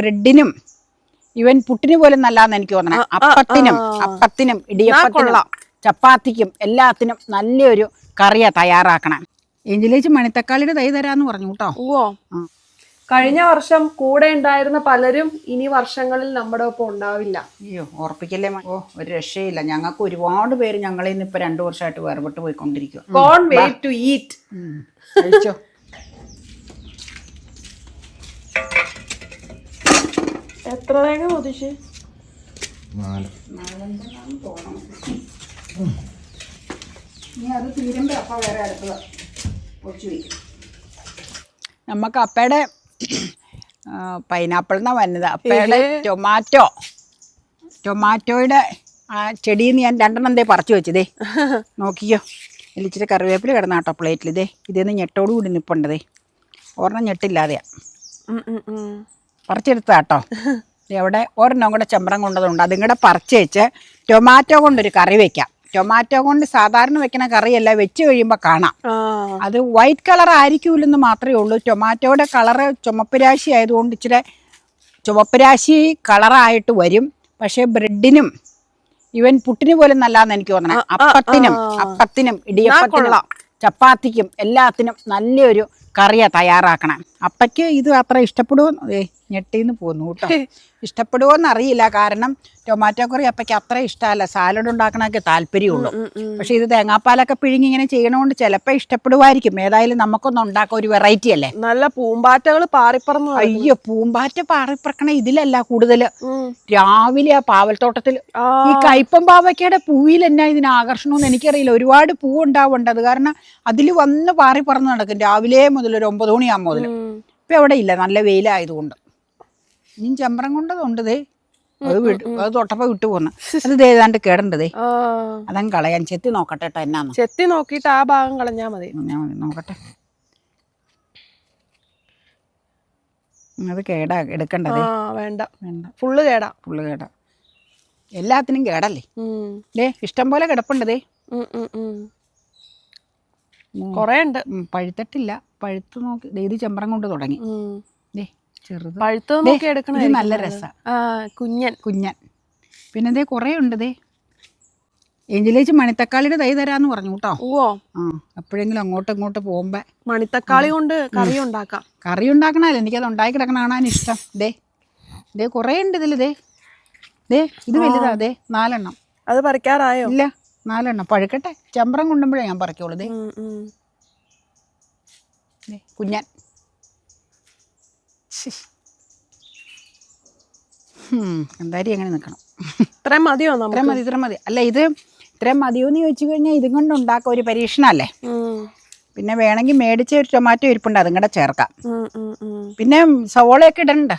ബ്രെഡിനും ഇവൻ പുട്ടിന് പോലും നല്ലതെന്ന് എനിക്ക് തോന്നണേ. അപ്പത്തിനും അപ്പത്തിനും ഇടിയപ്പത്തിനും ചപ്പാത്തിക്കും എല്ലാത്തിനും നല്ലൊരു കറിയാ തയ്യാറാക്കണം. എഞ്ചിലേച്ച് മണിത്തക്കാളിയുടെ തൈ തരാന്ന് പറഞ്ഞു കേട്ടോ. ഓ കഴിഞ്ഞ വർഷം കൂടെ ഉണ്ടായിരുന്ന പലരും ഇനി വർഷങ്ങളിൽ നമ്മുടെ ഒപ്പം ഉണ്ടാവില്ല. അയ്യോ ഓർപ്പിക്കല്ലേ ഓ ഒരു രക്ഷയില്ല. ഞങ്ങൾക്ക് ഒരുപാട് പേര് ഞങ്ങളിൽ നിന്ന് ഇപ്പൊ രണ്ടു വർഷമായിട്ട് വേർപെട്ട് പോയിക്കൊണ്ടിരിക്കുക വെയിറ്റ് ടു ഈറ്റ് കഴിച്ചോ. എത്ര തേങ്ങ പൊതിച്ച്? നാല്. നമുക്ക് അപ്പയുടെ പൈനാപ്പിൾ എന്നാ വന്നത്. അപ്പയുടെ ടൊമാറ്റോ ടൊമാറ്റോയുടെ ആ ചെടിയിൽ നിന്ന് ഞാൻ രണ്ടെണ്ണം എന്തേ പറിച്ചു വെച്ചതേ. നോക്കിയോ? ഇച്ചിരി കറിവേപ്പില കിടന്ന ആട്ടോ പ്ലേറ്റിൽ ഇതേ ഇതേന്ന് ഞെട്ടോടുകൂടി കൂടി നിപ്പുണ്ടതേ ഒരെണ്ണം ഞെട്ടില്ലാതെയാ. പറിച്ചെടുത്ത കേട്ടോ അവിടെ ഒരെണ്ണം കൂടെ ചെമ്പറം കൊണ്ടതുണ്ട്. അതും കൂടെ പറിച്ച് വെച്ച് ടൊമാറ്റോ കൊണ്ടൊരു കറി വെക്കാം. ടൊമാറ്റോ കൊണ്ട് സാധാരണ വെക്കുന്ന കറിയല്ല വെച്ച് കഴിയുമ്പോൾ കാണാം. അത് വൈറ്റ് കളർ ആയിരിക്കൂലെന്ന് മാത്രമേ ഉള്ളൂ. ടൊമാറ്റോയുടെ കളറ് ചുമപ്പുരാശി ആയതുകൊണ്ട് ഇച്ചിരി ചുമപ്പുരാശി കളറായിട്ട് വരും. പക്ഷേ ബ്രെഡിനും ഇവൻ പുട്ടിന് പോലും നല്ലതെന്ന് എനിക്ക് തോന്നണേ. അപ്പത്തിനും അപ്പത്തിനും ഇടിയപ്പത്തിനുള്ള ചപ്പാത്തിക്കും എല്ലാത്തിനും നല്ലൊരു കറിയാണ് തയ്യാറാക്കണം. അപ്പയ്ക്ക് ഇത് അത്ര ഇഷ്ടപ്പെടുമോ ഏ ഞെട്ടിന്ന് പോന്നു കേട്ടോ. ഇഷ്ടപ്പെടുമോ എന്നറിയില്ല കാരണം ടൊമാറ്റോ കറി അപ്പയ്ക്ക് അത്ര ഇഷ്ടമല്ല. സാലഡ് ഉണ്ടാക്കണമൊക്കെ താല്പര്യമുള്ളൂ. പക്ഷെ ഇത് തേങ്ങാപ്പാലൊക്കെ പിഴിഞ്ഞ് ഇങ്ങനെ ചെയ്യണോണ്ട് ചിലപ്പോൾ ഇഷ്ടപ്പെടുമായിരിക്കും ഏതായാലും നമുക്കൊന്നും ഉണ്ടാക്കാം ഒരു വെറൈറ്റി അല്ലേ? നല്ല പൂമ്പാറ്റകൾ പാറിപ്പറന്നു അയ്യോ പൂമ്പാറ്റ പാറിപ്പറക്കണ ഇതിലല്ല കൂടുതൽ രാവിലെ ആ പാവൽത്തോട്ടത്തിൽ. ഈ കയ്പം പാവയ്ക്കയുടെ പൂവിൽ എന്നാ ഇതിന് ആകർഷണമെന്ന് എനിക്കറിയില്ല. ഒരുപാട് പൂ ഉണ്ടാവുന്നുണ്ട് അത് കാരണം അതിൽ വന്ന് പാറി പറന്ന് നടക്കും. രാവിലെ മുതൽ ഒരു ഒമ്പത് മണിയാകുമ്പോൾ മുതൽ ഇപ്പം അവിടെ ഇല്ല. നല്ല വെയിലായതുകൊണ്ട്. ഇനിയും ചെമ്പറം കൊണ്ടതുണ്ട് ദേ. അത് വിട്ട് അത് തൊട്ടപ്പോ വിട്ടു പോന്ന്. അത് ദേ ഏതാണ്ട് കേടണ്ടതേ ആ. അതങ്ങ് കളയാൻ ചെത്തി നോക്കട്ടെ കേട്ടോ എന്നാന്ന്. ചെത്തി നോക്കിയിട്ട് ആ ഭാഗം കളഞ്ഞാ മതി. ഞാൻ നോക്കട്ടെ. അത് കേടാ എടുക്കണ്ടതേ വേണ്ട. വേണ്ട. ഫുള്ള് കേടാ. ഫുള്ള് കേടാ. എല്ലാത്തിനും കേടല്ലേ? ഡേ ഇഷ്ടം പോലെ കിടപ്പുണ്ടതേ. കൊറേ ഉണ്ട് പഴുത്തിട്ടില്ല. പഴുത്ത് നോക്കി. ഇത് ചെമ്പറം കൊണ്ട് തുടങ്ങി. ചെറുത്. പഴുത്തത് നോക്കി എടുക്കണം ഇത് നല്ല രസാ. ആ കുഞ്ഞൻ. കുഞ്ഞൻ. പിന്നെ ദേ കുറേ ഉണ്ട് ദേ. എഞ്ചിലേച്ച് മണിത്തക്കാളിയുടെ തൈ തരാന്ന് പറഞ്ഞു കേട്ടോ. ഓ ആ അങ്ങോട്ടും ഇങ്ങോട്ടും പോകുമ്പോ മണിത്തക്കാളി കൊണ്ട് കറി ഉണ്ടാക്കാം. കറി ഉണ്ടാക്കണല്ലോ എനിക്കത് ഉണ്ടാക്കി കിടക്കണ കാണാൻ ഇഷ്ടം. ദേ ദേ കുറേ ഉണ്ട് ഇതിൽ ദേ. ദേ ഇത് വലുതാ ദേ നാലെണ്ണം. അത് പറിക്കാറായോ? ഇല്ല നാലെണ്ണം. പഴുക്കട്ടെ ചമ്പരം കൊണ്ടുമ്പോഴേ ഞാൻ പറിക്കോളൂ ദേ കുഞ്ഞൻ. എന്തായാലും എങ്ങനെ നിൽക്കണം ഇത്രയും മതിയോ ഇത്രയും മതി ഇത്രയും മതി. അല്ല ഇത് ഇത്രയും മതിയോ എന്ന് ചോദിച്ചു കഴിഞ്ഞാൽ ഇതും കൊണ്ട് ഉണ്ടാക്കുക ഒരു പരീക്ഷണമല്ലേ പിന്നെ വേണമെങ്കിൽ മേടിച്ച ഒരു ടൊമാറ്റോ ഇരിപ്പുണ്ട് അതും കൂടെ ചേർക്കാം. പിന്നെ സവോളയൊക്കെ ഇടണ്ട.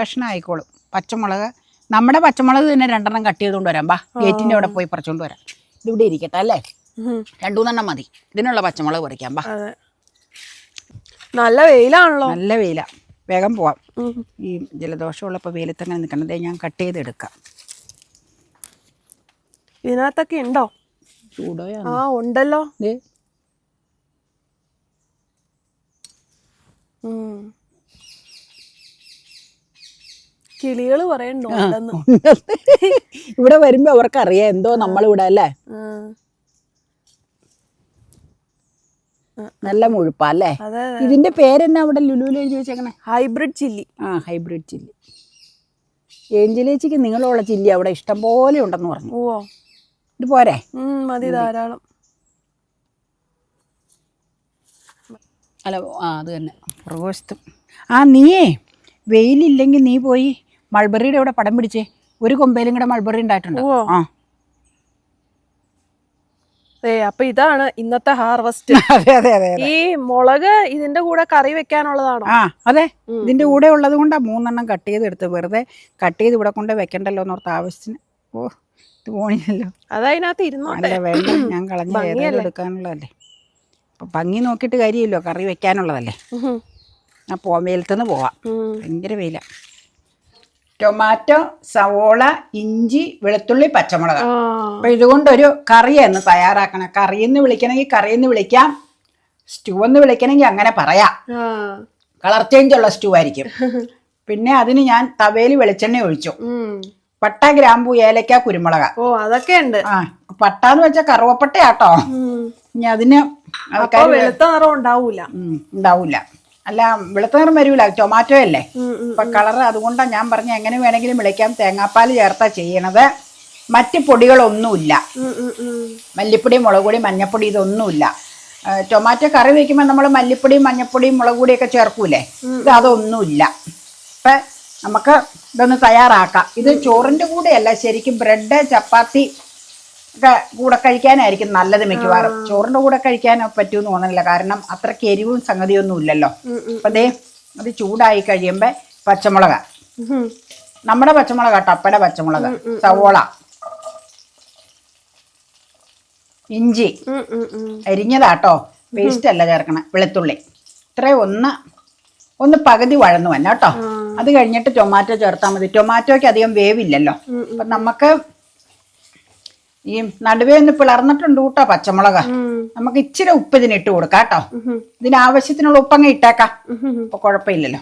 കഷ്ണമായിക്കോളും. പച്ചമുളക് നമ്മുടെ പച്ചമുളക് തന്നെ രണ്ടെണ്ണം കട്ട് ചെയ്തുകൊണ്ട് വരാം. ബാ ഗേറ്റിന്റെ അവിടെ പോയി പറിച്ചുകൊണ്ട് വരാം. ഇതിവിടെ ഇരിക്കട്ടെ അല്ലേ. രണ്ടു മൂന്നെണ്ണം മതി. ഇതിനുള്ള പച്ചമുളക് പറിക്കാം ബാ. നല്ല വെയിലാണല്ലോ. നല്ല വെയില. വേഗം പോവാം. ഈ ജലദോഷമുള്ളപ്പോൾ വെയിലത്തങ്ങനെ നിൽക്കണം. ദേ ഞാൻ കട്ട് ചെയ്തെടുക്കാം. ഇതിനകത്തൊക്കെ ഉണ്ടോ? ചൂടോയാ. ആ ഉണ്ടല്ലോ. കിളികൾ പറയണ്ടോ ഇവിടെ വരുമ്പോ അവർക്കറിയാം എന്തോ നമ്മളിവിടെ അല്ലേ ആ. നല്ല മുഴുപ്പാ അല്ലേ? ഇതിന്റെ പേരെന്നാ അവിടെ ലുലുവിൽ എഴുതി വെച്ചേക്കണേ? ഹൈബ്രിഡ് ചില്ലി ആ ഹൈബ്രിഡ് ചില്ലി ഏഞ്ചലേച്ചിക്ക് നിങ്ങളുള്ള ചില്ലി അവിടെ ഇഷ്ടം പോലെ ഉണ്ടെന്ന് പറഞ്ഞു. ഓ ഇത് പോരെ? മതി ധാരാളം. അല്ല ആ അത് തന്നെ. പുറകുവശത്തും. ആ നീയേ വെയിലില്ലെങ്കിൽ നീ പോയി മൾബറിയുടെ അവിടെ പടം പിടിച്ചേ. ഒരു കൊമ്പയിലും കൂടെ മൾബറി ഉണ്ടായിട്ടുണ്ട്. ആ. അപ്പൊ ഇതാണ് ഇന്നത്തെ ഹാർവസ്റ്റ്. അതെ അതെ അതെ ഈ മുളക് ഇതിന്റെ കൂടെ കറി വെക്കാനുള്ളതാണോ? ആ അതെ. ഇതിന്റെ കൂടെ ഉള്ളത് കൊണ്ടാ മൂന്നെണ്ണം കട്ട് ചെയ്ത് എടുത്ത് വെറുതെ കട്ട് ചെയ്ത് ഇവിടെ കൊണ്ട് വെക്കണ്ടല്ലോ എന്നോർത്ത് ആവശ്യത്തിന്. ഓ ഇത് പോണില്ലല്ലോ. അതതിനകത്ത് ഇരുന്നോട്ടെ. അല്ല വേണ്ട. ഞാൻ കളഞ്ഞ? എടുക്കാനുള്ളതല്ലേ. അപ്പൊ ഭംഗി നോക്കിയിട്ട് കാര്യമില്ലോ കറി വെക്കാനുള്ളതല്ലേ. ഞാൻ ആ പോ വെയിലത്തുനിന്ന് പോവാം. ഭയങ്കര വെയില. ടൊമാറ്റോ സവോള ഇഞ്ചി വെളുത്തുള്ളി പച്ചമുളക്. അപ്പൊ ഇതുകൊണ്ടൊരു കറിയെന്ന് തയ്യാറാക്കണം. കറിയെന്ന് വിളിക്കണമെങ്കിൽ കറിയെന്ന് വിളിക്കാം. സ്റ്റൂ എന്ന് വിളിക്കണമെങ്കിൽ അങ്ങനെ പറയാം. കളർ ചേഞ്ച് ഉള്ള സ്റ്റൂ ആയിരിക്കും. പിന്നെ അതിന് ഞാൻ തവയിൽ വെളിച്ചെണ്ണ ഒഴിച്ചു. പട്ട ഗ്രാമ്പു ഏലക്ക കുരുമുളക്. ഓ അതൊക്കെ ഉണ്ട്. ആ പട്ട എന്ന് വെച്ചാൽ കറുവപ്പട്ടയാട്ടോ ഇനി അതിന് വെളുത്ത നിറം ഉണ്ടാവൂല. ഉണ്ടാവില്ല അല്ല വെളുത്ത നിറം വരൂല. ടൊമാറ്റോ അല്ലേ? ഇപ്പൊ കളറ് അപ്പൊ കളർ അതുകൊണ്ടാണ് ഞാൻ പറഞ്ഞ എങ്ങനെ വേണമെങ്കിലും വിളിക്കാം. തേങ്ങാപ്പാൽ ചേർത്താ ചെയ്യണത്. മറ്റ് പൊടികളൊന്നുമില്ല. മല്ലിപ്പൊടി മുളക് പൊടി മഞ്ഞപ്പൊടി ഇതൊന്നുമില്ല. ടൊമാറ്റോ കറി വെക്കുമ്പോൾ നമ്മൾ മല്ലിപ്പൊടിയും മഞ്ഞപ്പൊടിയും മുളക് പൊടിയൊക്കെ ചേർക്കൂലേ ഇത് അതൊന്നുമില്ല. അപ്പം നമുക്ക് ഇതൊന്ന് തയ്യാറാക്കാം. ഇത് ചോറിന്റെ കൂടെയല്ല ശരിക്കും ബ്രെഡ് ചപ്പാത്തി ഒക്കെ കൂടെ കഴിക്കാനായിരിക്കും നല്ലത് മിക്കവാറും. ചോറിന്റെ കൂടെ കഴിക്കാനോ പറ്റുമെന്ന് തോന്നുന്നില്ല കാരണം അത്രയ്ക്ക് എരിവും സംഗതിയൊന്നും ഇല്ലല്ലോ. അപ്പൊ അതേ അത് ചൂടായി കഴിയുമ്പോ പച്ചമുളക്. നമ്മുടെ പച്ചമുളക് ടപ്പയുടെ പച്ചമുളക്. സവോള. ഇഞ്ചി. അരിഞ്ഞതാട്ടോ. പേസ്റ്റ് അല്ല ചേർക്കണം വെളുത്തുള്ളി. ഇത്രയും ഒന്ന് ഒന്ന് പകുതി വഴന്നു വന്നെ കേട്ടോ. അത് കഴിഞ്ഞിട്ട് ടൊമാറ്റോ ചേർത്താൽ മതി. ടൊമാറ്റോയ്ക്ക് അധികം വേവില്ലല്ലോ. അപ്പൊ നമുക്ക് ഈ നടുവേ ഒന്ന് പിളർന്നിട്ടുണ്ട് കൂട്ടോ പച്ചമുളക്. നമുക്ക് ഇച്ചിരി ഉപ്പ് ഇതിന് ഇട്ട് കൊടുക്കാം കേട്ടോ. ഇതിന് ആവശ്യത്തിനുള്ള ഉപ്പങ്ങ ഇട്ടേക്കാം. അപ്പൊ കുഴപ്പമില്ലല്ലോ.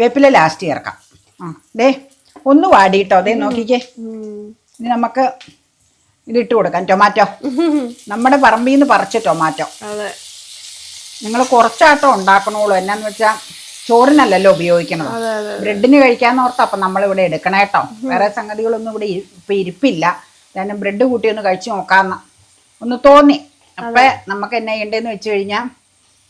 വേപ്പില ലാസ്റ്റ് ചേർക്കാം. ആ ദേ ഒന്ന് വാടിയിട്ടോ. ദേ നോക്കിക്കേ. ഇനി നമുക്ക് ഇതിട്ട് കൊടുക്കാം. ടൊമാറ്റോ. നമ്മുടെ പറമ്പിൽ നിന്ന് പറിച്ച ടൊമാറ്റോ. അതെ. നിങ്ങൾ കുറച്ചാട്ടോ ഉണ്ടാക്കണുള്ളൂ. എന്നാന്ന് വെച്ചാൽ ചോറിനല്ലല്ലോ ഉപയോഗിക്കണത്. ബ്രെഡിന് കഴിക്കാന്ന് ഓർത്താ അപ്പം നമ്മളിവിടെ എടുക്കണം കേട്ടോ. വേറെ സംഗതികളൊന്നും ഇവിടെ ഇപ്പൊ ഇരിപ്പില്ല. കാരണം ബ്രെഡ് കൂട്ടി ഒന്ന് കഴിച്ചു നോക്കാന്ന. ഒന്ന് തോന്നി. അപ്പൊ നമുക്ക് എന്നാ ചെയ്യേണ്ടതെന്ന് വെച്ച് കഴിഞ്ഞാൽ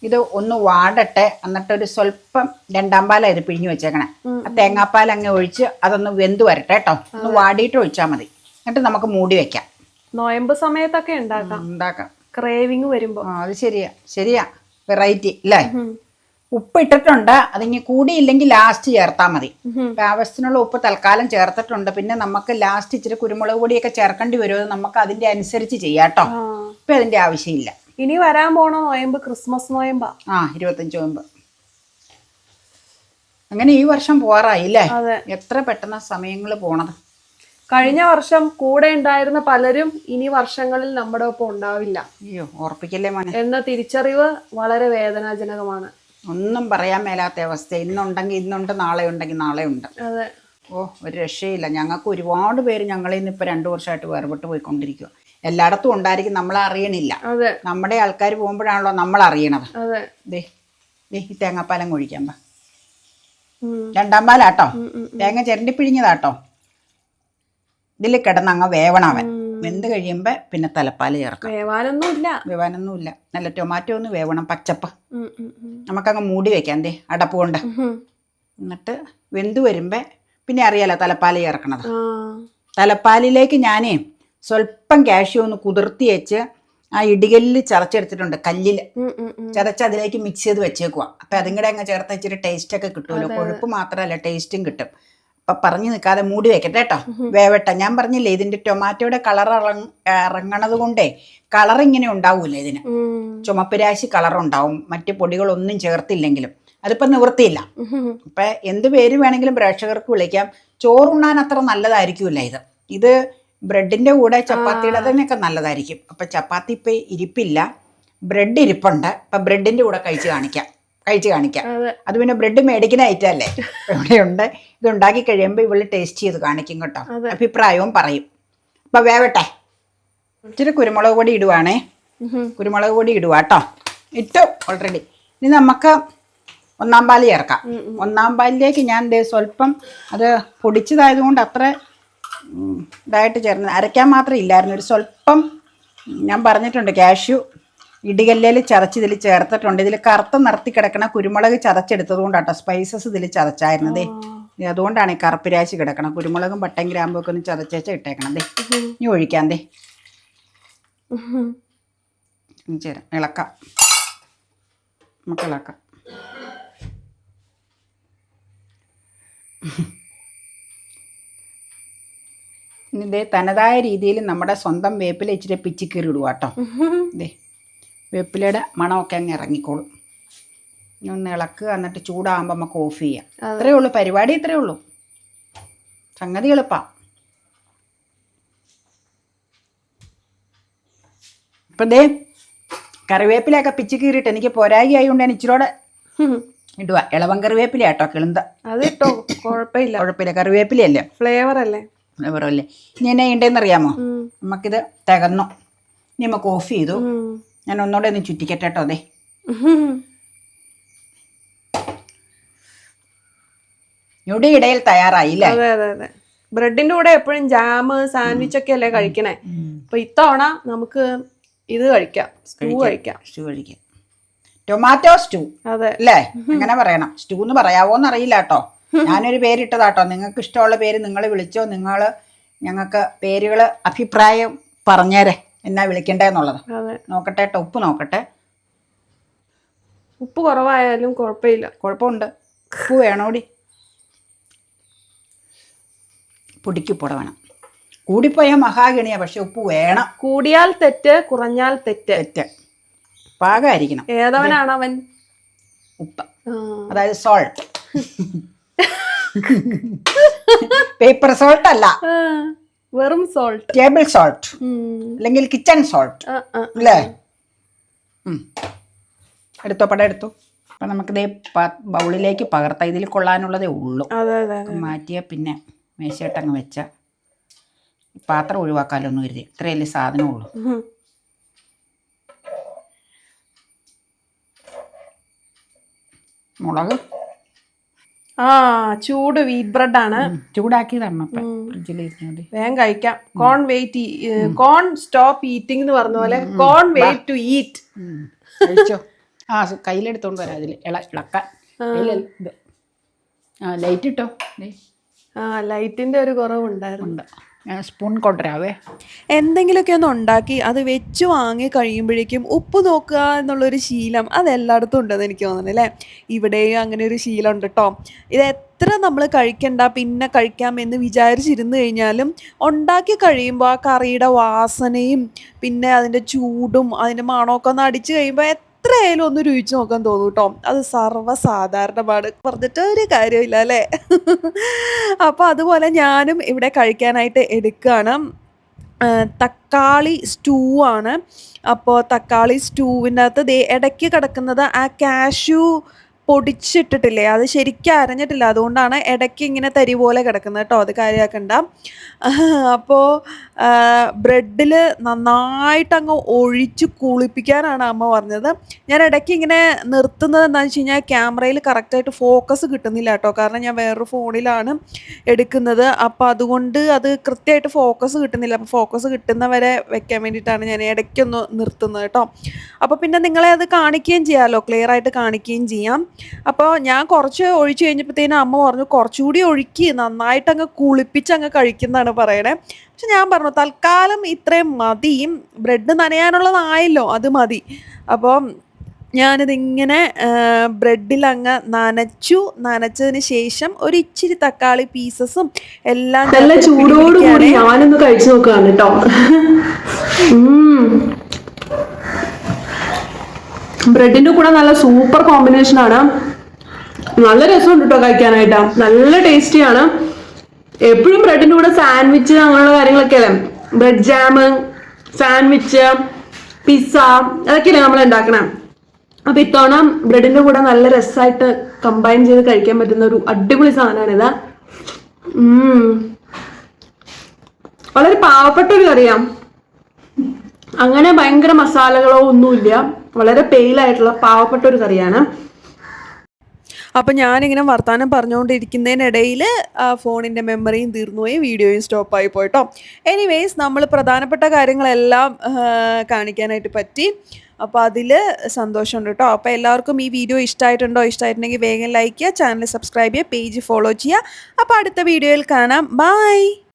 ഇത് ഒന്ന് വാടട്ടെ. എന്നിട്ട് ഒരു സ്വല്പം രണ്ടാം പാല ഇത് പിഴിഞ്ഞു വെച്ചേക്കണേ. ആ തേങ്ങാപ്പാൽ അങ്ങ് ഒഴിച്ച് അതൊന്ന് വെന്ത് വരട്ടെ കേട്ടോ. ഒന്ന് വാടിയിട്ട് ഒഴിച്ചാൽ മതി. എന്നിട്ട് നമുക്ക് മൂടി വെക്കാം. നോയമ്പ് സമയത്തൊക്കെ ഉണ്ടാക്കാം. ഉണ്ടാക്കാം. ക്രേവിങ് വരുമ്പോ. ആ അത് ശരിയാ. ശരിയാ. വെറൈറ്റി അല്ലേ. ഉപ്പ് ഇട്ടിട്ടുണ്ട് അതിങ്ങി കൂടിയില്ലെങ്കിൽ ലാസ്റ്റ് ചേർത്താൽ മതി. ആവശ്യത്തിനുള്ള ഉപ്പ് തൽക്കാലം ചേർത്തിട്ടുണ്ട്. പിന്നെ നമുക്ക് ലാസ്റ്റ് ഇച്ചിരി കുരുമുളക് പൊടിയൊക്കെ ചേർക്കേണ്ടി വരുമോ നമുക്ക് അതിന്റെ അനുസരിച്ച് ചെയ്യാട്ടോ. ഇപ്പൊ അതിന്റെ ആവശ്യമില്ല. ഇനി വരാൻ പോണ നോയമ്പ് ക്രിസ്മസ് നോയമ്പ. ആ ഇരുപത്തഞ്ച് നോയമ്പ്. അങ്ങനെ ഈ വർഷം പോറായി അല്ലേ എത്ര പെട്ടെന്ന് സമയങ്ങൾ പോണത്? കഴിഞ്ഞ വർഷം കൂടെ ഉണ്ടായിരുന്ന പലരും ഇനി വർഷങ്ങളിൽ നമ്മുടെ ഒപ്പം ഉണ്ടാവില്ല. അയ്യോ ഓർപ്പിക്കല്ലേ എന്ന തിരിച്ചറിവ് വളരെ വേദനാജനകമാണ്. ഒന്നും പറയാൻ മേലാത്ത അവസ്ഥ ഇന്നുണ്ടെങ്കിൽ ഇന്നുണ്ട് നാളെ ഉണ്ടെങ്കിൽ നാളെ ഉണ്ട് അതെ. ഓ ഒരു രക്ഷയില്ല. ഞങ്ങൾക്ക് ഒരുപാട് പേര് ഞങ്ങളിൽ നിന്ന് ഇപ്പൊ രണ്ടു വർഷമായിട്ട് വേർപെട്ട് പോയിക്കൊണ്ടിരിക്കുക എല്ലായിടത്തും ഉണ്ടായിരിക്കും നമ്മൾ അറിയണില്ല. നമ്മുടെ ആൾക്കാർ പോകുമ്പോഴാണല്ലോ നമ്മൾ അറിയണത്. ദേ ദേ ഈ തേങ്ങാപ്പാലം കുഴിക്കാൻ പാ രണ്ടാം പാലാട്ടോ? തേങ്ങ ചിരണ്ടി പിഴിഞ്ഞതാട്ടോ? ഇതിൽ കിടന്ന് അങ്ങ് വേവണവൻ വെന്ത് കഴിയുമ്പോൾ പിന്നെ തലപ്പാൽ ചേർക്കാം. വേവാനൊന്നും ഇല്ല നല്ല ടൊമാറ്റോ ഒന്ന് വേവണം പച്ചപ്പ്. നമുക്കങ്ങ് മൂടി വെക്കാം ദേ അടപ്പ് കൊണ്ട്. എന്നിട്ട് വെന്ത് വരുമ്പോൾ പിന്നെ അറിയാലോ തലപ്പാൽ ചേർക്കണത്. തലപ്പാലിലേക്ക് ഞാനേ സ്വല്പം കാഷ്യൂ ഒന്ന് കുതിർത്തി വെച്ച് ആ ഇടികല്ലിൽ ചതച്ചെടുത്തിട്ടുണ്ട് കല്ലിൽ. ചതച്ച് അതിലേക്ക് മിക്സ് ചെയ്ത് വെച്ചേക്കുക അപ്പം അതും കൂടെ അങ്ങ് ചേർത്ത് ഇച്ചിരി ടേസ്റ്റ് ഒക്കെ കിട്ടുമല്ലോ. കൊഴുപ്പ് മാത്രമല്ല ടേസ്റ്റും കിട്ടും. പറഞ്ഞു നിൽക്കാതെ മൂടി വെക്കട്ടെ കേട്ടോ. വേവട്ടെ. ഞാൻ പറഞ്ഞില്ലേ ഇതിന്റെ ടൊമാറ്റോയുടെ കളർ ഇറങ്ങ ഇറങ്ങണത് കൊണ്ടേ കളർ ഇങ്ങനെ ഉണ്ടാവൂല ഇതിന്. ചുമപ്പുരാശി ചുമപ്പ് രാശി കളർ ഉണ്ടാവും. മറ്റു പൊടികളൊന്നും ചേർത്തില്ലെങ്കിലും. അതിപ്പോ നിവൃത്തിയില്ല. അപ്പം എന്ത് പേര് വേണമെങ്കിലും പ്രേക്ഷകർക്ക് വിളിക്കാം. ചോറുണ്ണാൻ അത്ര നല്ലതായിരിക്കൂല ഇത്. ഇത് ബ്രെഡിന്റെ കൂടെ ചപ്പാത്തിയുടെ തന്നെയൊക്കെ നല്ലതായിരിക്കും. അപ്പൊ ചപ്പാത്തി ഇപ്പൊ ഇരിപ്പില്ല. ബ്രെഡ് ഇരിപ്പുണ്ട്. അപ്പൊ ബ്രെഡിന്റെ കൂടെ കഴിച്ച് കാണിക്കാം. കഴിച്ച് കാണിക്കാം. അതെ. പിന്നെ ബ്രെഡ് മേടിക്കുന്ന ഐറ്റം അല്ലേ? ഇവിടെയുണ്ട്. ഇത് ഉണ്ടാക്കി കഴിയുമ്പോൾ ഇവൾ ടേസ്റ്റ് ചെയ്ത് കാണിക്കും കേട്ടോ. അഭിപ്രായവും പറയും. അപ്പം വേവട്ടെ. ഇച്ചിരി കുരുമുളക് പൊടി ഇടുവാണേ. കുരുമുളക് പൊടി ഇടുക കേട്ടോ. ഇട്ടു ഓൾറെഡി ഇനി നമുക്ക് ഒന്നാം പാൽ ചേർക്കാം. ഒന്നാം പാലിലേക്ക് ഞാൻ ദേ സ്വല്പം അത് പൊടിച്ചതായത് കൊണ്ട് അത്ര ഇതായിട്ട് ചേർന്ന് അരയ്ക്കാൻ മാത്രം ഇല്ലായിരുന്നു. ഒരു സ്വല്പം ഞാൻ പറഞ്ഞിട്ടുണ്ട് കാഷ്യു ഇടികല്ലേൽ ചതച്ച് ഇതിൽ ചേർത്തിട്ടുണ്ട്. ഇതിൽ കറുത്ത നിർത്തി കിടക്കണ കുരുമുളക് ചതച്ചെടുത്തത് കൊണ്ടാട്ടോ. സ്പൈസസ് ഇതിൽ ചതച്ചായിരുന്നതേ. അതുകൊണ്ടാണ് ഈ കറുപ്പ് രാശി കിടക്കണം കുരുമുളകും പട്ടയും ഗ്രാമ്പും ഒക്കെ ഒന്ന് ചതച്ചേച്ച ഇട്ടേക്കണതേ ഇനി ഒഴിക്കാം ദേ. ഉം. ചേരാം. ഇളക്കാം. നമുക്ക് ഇളക്കാം. ഇനി ഇതേ തനതായ രീതിയിൽ നമ്മുടെ സ്വന്തം വേപ്പില ഇച്ചിരി പിച്ചിക്കീറി ഇടുക കേട്ടോ ഇതേ വേപ്പിലയുടെ മണമൊക്കെ അങ്ങ് ഇറങ്ങിക്കോളും. ഒന്ന് ഇളക്കുക എന്നിട്ട് ചൂടാകുമ്പോൾ നമുക്ക് ഓഫ് ചെയ്യാം. അത്രയേ ഉള്ളൂ പരിപാടി ഇത്രയേ ഉള്ളൂ. സംഗതി എളുപ്പാ. ഇപ്പം ദേ കറിവേപ്പിലയൊക്കെ പിച്ച് കീറിയിട്ട് എനിക്ക് പോരായി ആയതുകൊണ്ട് ഞാൻ ഇച്ചിരൂടെ. ഇടുക ഇളവൻ കറിവേപ്പില കേട്ടോ കിളുന്ത. അത് ഇട്ടോ കുഴപ്പമില്ല. കുഴപ്പമില്ല കറിവേപ്പിലയല്ലേ? ഫ്ലേവർ അല്ലേ? ഫ്ലേവർ അല്ലേ? ഇനി എന്നെ ഉണ്ടെന്ന് അറിയാമോ? നമുക്കിത് തികന്നു. ഇനി നമുക്ക് ഓഫ് ചെയ്തു. ഞാൻ ഒന്നുകൂടെ ഒന്ന് ചുറ്റിക്കട്ടെ കേട്ടോ അതെ ഞൊടി ഇടയിൽ തയ്യാറായില്ലേ അതെ അതെ അതെ. ബ്രെഡിന്റെ കൂടെ എപ്പോഴും ജാം സാൻഡ്വിച്ച് ഒക്കെ അല്ലേ കഴിക്കണേ? അപ്പൊ ഇത്തവണ നമുക്ക് ഇത് കഴിക്കാം സ്റ്റൂ കഴിക്കാം സ്റ്റൂ കഴിക്കാം. ടൊമാറ്റോ സ്റ്റൂ അതെ. അല്ലേ അങ്ങനെ പറയണം? സ്റ്റൂ എന്ന് പറയാവോന്ന് അറിയില്ല കേട്ടോ. ഞാനൊരു പേരിട്ടതാട്ടോ. നിങ്ങൾക്ക് ഇഷ്ടമുള്ള പേര് നിങ്ങൾ വിളിച്ചോ നിങ്ങൾ ഞങ്ങൾക്ക് പേരുകൾ അഭിപ്രായം പറഞ്ഞേരെ. എന്നാ വിളിക്കണ്ടേന്നുള്ളത്? നോക്കട്ടെ കേട്ടോ ഉപ്പ് നോക്കട്ടെ. ഉപ്പ് കുറവായാലും കുഴപ്പമില്ല. കുഴപ്പമുണ്ട്. ഉപ്പ് വേണോടി? പൊടിക്കുപ്പുട വേണം. കൂടിപ്പോയാൽ മഹാഗണിയാ പക്ഷെ ഉപ്പ് വേണം. കൂടിയാൽ തെറ്റ് കുറഞ്ഞാൽ തെറ്റ്. തെറ്റ്. പാകമായിരിക്കണം ഏതവനാണ് അവൻ? ഉപ്പ്. അതായത് സോൾട്ട് പേപ്പർ സോൾട്ട് അല്ല. വെറും സോൾട്ട് ടേബിൾ സോൾട്ട് അല്ലെങ്കിൽ കിച്ചൺ സോൾട്ട് അല്ലേ. എടുത്തോ പടം എടുത്തു. അപ്പം നമുക്കിത് ബൗളിലേക്ക് പകർത്താം ഇതിൽ കൊള്ളാനുള്ളതേ ഉള്ളൂ. മാറ്റിയ പിന്നെ മേശയിട്ടങ്ങ് വെച്ച പാത്രം ഒഴിവാക്കാലൊന്നും കരുതി. ഇത്രയല്ലേ സാധനമുള്ളൂ. മുളക്. ആ ചൂട് വീറ്റ് ബ്രെഡ് ആണ്. ഉം, ചൂടാക്കി തരണം ഫ്രിഡ്ജിൽ ഇരുന്നത് വേഗം കഴിക്കാം. കോൺ വെയിറ്റ് കോൺ സ്റ്റോപ്പ് ഈറ്റിംഗ് എന്ന് പറഞ്ഞ പോലെ കോൺ വെയിറ്റ് ടു ഈറ്റ് കഴിച്ചോ? ആ കയ്യിലെടുത്തോണ്ട് വരാം അതിൽ ഇള ഇളക്കാൻ ആ. ലൈറ്റ് ഇട്ടോ? ആ ലൈറ്റിന്റെ ഒരു കുറവുണ്ടായിരുന്നു. സ്പൂൺ കൊണ്ടുവരാവേ. എന്തെങ്കിലുമൊക്കെ ഒന്ന് ഉണ്ടാക്കി അത് വെച്ച് വാങ്ങി കഴിയുമ്പോഴേക്കും ഉപ്പ് നോക്കുക എന്നുള്ളൊരു ശീലം അത് എല്ലായിടത്തും ഉണ്ടെന്ന് എനിക്ക് തോന്നുന്നു അല്ലേ? ഇവിടെയും അങ്ങനെ ഒരു ശീലം ഉണ്ട് കേട്ടോ ഇത് എത്ര നമ്മൾ കഴിക്കണ്ട പിന്നെ കഴിക്കാം എന്ന് വിചാരിച്ചിരുന്നു കഴിഞ്ഞാലും ഉണ്ടാക്കി കഴിയുമ്പോൾ ആ കറിയുടെ വാസനയും പിന്നെ അതിന്റെ ചൂടും അതിന്റെ മണമൊക്കെ ഒന്ന് അടിച്ച് കഴിയുമ്പോൾ എത്രയായാലും ഒന്ന് രുചിച്ച് നോക്കാൻ തോന്നും കേട്ടോ അത് സർവസാധാരണമാണ്. പറഞ്ഞിട്ട് ഒരു കാര്യമില്ല അല്ലേ? അപ്പോൾ അതുപോലെ ഞാനും ഇവിടെ കഴിക്കാനായിട്ട് എടുക്കുകയാണ് തക്കാളി സ്റ്റൂ ആണ് അപ്പോൾ തക്കാളി സ്റ്റൂവിന്റെ അകത്ത് ഇടയ്ക്ക് കിടക്കുന്നത് ആ കാഷ്യൂ പൊടിച്ചിട്ടിട്ടില്ലേ? അത് ശരിക്കും അരഞ്ഞിട്ടില്ല. അതുകൊണ്ടാണ് ഇടയ്ക്ക് ഇങ്ങനെ തരി പോലെ കിടക്കുന്നത് കേട്ടോ അത് കാര്യമാക്കണ്ട. അപ്പോൾ ബ്രെഡിൽ നന്നായിട്ട് അങ്ങ് ഒഴിച്ച് കുളിപ്പിക്കാനാണ് അമ്മ പറഞ്ഞത്. ഞാൻ ഇടയ്ക്ക് ഇങ്ങനെ നിർത്തുന്നത് എന്താണെന്ന് വെച്ച് കഴിഞ്ഞാൽ ക്യാമറയിൽ കറക്റ്റായിട്ട് ഫോക്കസ് കിട്ടുന്നില്ല കേട്ടോ കാരണം ഞാൻ വേറൊരു ഫോണിലാണ് എടുക്കുന്നത്. അപ്പോൾ അതുകൊണ്ട് അത് കൃത്യമായിട്ട് ഫോക്കസ് കിട്ടുന്നില്ല. അപ്പോൾ ഫോക്കസ് കിട്ടുന്നവരെ വെക്കാൻ വേണ്ടിയിട്ടാണ് ഞാൻ ഇടയ്ക്കൊന്ന് നിർത്തുന്നത് കേട്ടോ അപ്പോൾ പിന്നെ നിങ്ങളെ അത് കാണിക്കുകയും ചെയ്യാമല്ലോ ക്ലിയർ ആയിട്ട് കാണിക്കുകയും ചെയ്യാം. അപ്പോൾ ഞാൻ കുറച്ച് ഒഴിച്ച് കഴിഞ്ഞപ്പോഴത്തേനും അമ്മ പറഞ്ഞു കുറച്ചുകൂടി ഒഴുക്കി നന്നായിട്ട് അങ്ങ് കുളിപ്പിച്ച് അങ്ങ് കഴിക്കുന്നതാണ് പറയണേ. പക്ഷെ ഞാൻ പറഞ്ഞു തൽക്കാലം ഇത്രയും മതി ബ്രെഡ് നനയാനുള്ളതായല്ലോ അത് മതി. അപ്പോൾ ഞാനിതിങ്ങനെ ബ്രെഡിൽ അങ്ങ് നനച്ചു. നനച്ചതിന് ശേഷം ഒരു ഇച്ചിരി തക്കാളി പീസസും എല്ലാം നല്ല ചൂടോടുകൂടി. ഞാനൊന്ന് കഴിച്ചു നോക്കുകയാണ് കേട്ടോ. ബ്രെഡിന്റെ കൂടെ നല്ല സൂപ്പർ കോമ്പിനേഷൻ ആണ്. നല്ല രസമുണ്ട് കേട്ടോ കഴിക്കാനായിട്ട്. നല്ല ടേസ്റ്റിയാണ് എപ്പോഴും ബ്രെഡിന്റെ കൂടെ സാൻഡ്വിച്ച് അങ്ങനെയുള്ള കാര്യങ്ങളൊക്കെ അല്ലേ? ബ്രെഡ് ജാം സാൻഡ്വിച്ച് പിസ്സ അതൊക്കെയല്ലേ നമ്മൾ ഉണ്ടാക്കണം? അപ്പൊ ഇത്തവണ ബ്രെഡിന്റെ കൂടെ നല്ല രസമായിട്ട് കമ്പൈൻ ചെയ്ത് കഴിക്കാൻ പറ്റുന്ന ഒരു അടിപൊളി സാധനമാണിത്. വളരെ പാവപ്പെട്ട ഒരു കറിയാം. അങ്ങനെ ഭയങ്കര മസാലകളോ ഒന്നുമില്ല. വളരെ പെയിലായിട്ടുള്ള പാവപ്പെട്ട ഒരു കറിയാണ്. അപ്പോൾ ഞാനിങ്ങനെ വർത്തമാനം പറഞ്ഞുകൊണ്ടിരിക്കുന്നതിനിടയിൽ ഫോണിന്റെ മെമ്മറിയും തീർന്നുപോയി വീഡിയോയും സ്റ്റോപ്പായി പോയിട്ടോ എനിവേസ് നമ്മൾ പ്രധാനപ്പെട്ട കാര്യങ്ങളെല്ലാം കാണിക്കാനായിട്ട് പറ്റി. അപ്പോൾ അതിൽ സന്തോഷമുണ്ട് കേട്ടോ അപ്പോൾ എല്ലാവർക്കും ഈ വീഡിയോ ഇഷ്ടമായിട്ടുണ്ടോ ഇഷ്ടമായിട്ടുണ്ടെങ്കിൽ വേഗം ലൈക്ക് ചെയ്യുക ചാനൽ സബ്സ്ക്രൈബ് ചെയ്യുക പേജ് ഫോളോ ചെയ്യുക. അപ്പോൾ അടുത്ത വീഡിയോയിൽ കാണാം. ബൈ